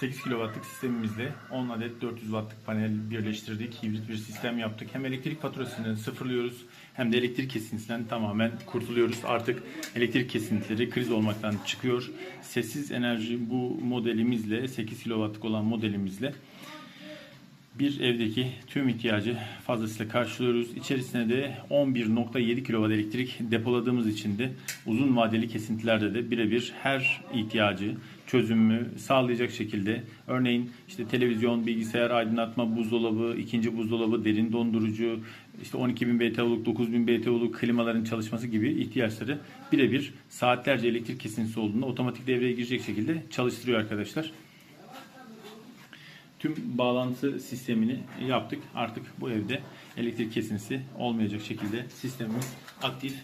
8 kW'lık sistemimizle 10 adet 400 Watt'lık panel birleştirdik. Hibrit bir sistem yaptık. Hem elektrik faturasını sıfırlıyoruz hem de elektrik kesintisinden tamamen kurtuluyoruz. Artık elektrik kesintileri kriz olmaktan çıkıyor. Sessiz enerji bu modelimizle 8 kW'lık olan modelimizle bir evdeki tüm ihtiyacı fazlasıyla karşılıyoruz. İçerisine de 11.7 kW elektrik depoladığımız için de uzun vadeli kesintilerde de birebir her ihtiyacı çözümü sağlayacak şekilde örneğin işte televizyon, bilgisayar, aydınlatma, buzdolabı, ikinci buzdolabı, derin dondurucu, işte 12.000 BTU'luk, 9.000 BTU'luk klimaların çalışması gibi ihtiyaçları birebir saatlerce elektrik kesintisi olduğunda otomatik devreye girecek şekilde çalıştırıyor arkadaşlar tüm bağlantı sistemini yaptık. Artık bu evde elektrik kesintisi olmayacak şekilde sistemimiz aktif.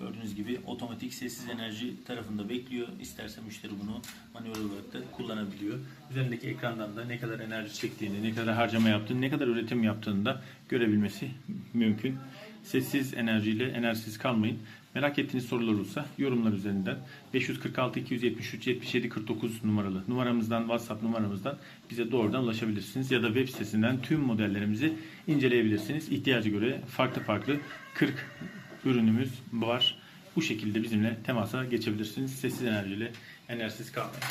Gördüğünüz gibi otomatik sessiz enerji tarafında bekliyor. İsterse müşteri bunu manuel olarak da kullanabiliyor. Üzerindeki ekrandan da ne kadar enerji çektiğini, ne kadar harcama yaptığını, ne kadar üretim yaptığını da görebilmesi mümkün. Sessiz enerjiyle enerjisiz kalmayın. Merak ettiğiniz sorular olursa yorumlar üzerinden 546 273 77 49 numaralı numaramızdan WhatsApp numaramızdan bize doğrudan ulaşabilirsiniz ya da web sitesinden tüm modellerimizi inceleyebilirsiniz. İhtiyaca göre farklı farklı 40 ürünümüz var. Bu şekilde bizimle temasa geçebilirsiniz. Sessiz enerjiyle enerjisiz kalmayın.